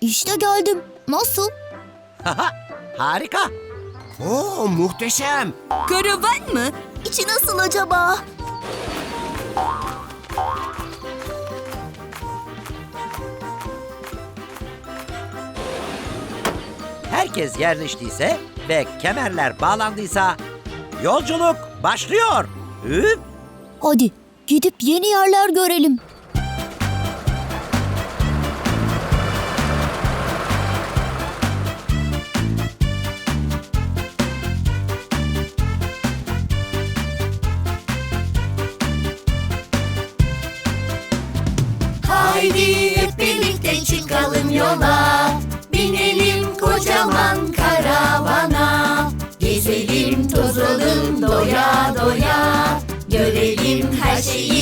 İşte geldim. Nasıl? Harika. Oo muhteşem. Karavan mı? İçi nasıl acaba? Herkes yerleştiyse ve kemerler bağlandıysa yolculuk başlıyor. Üf! Hadi gidip yeni yerler görelim. Haydi hep birlikte çıkalım yola. Binelim kocaman karavana. Gezelim tozalım doya doya. Görelim her şeyi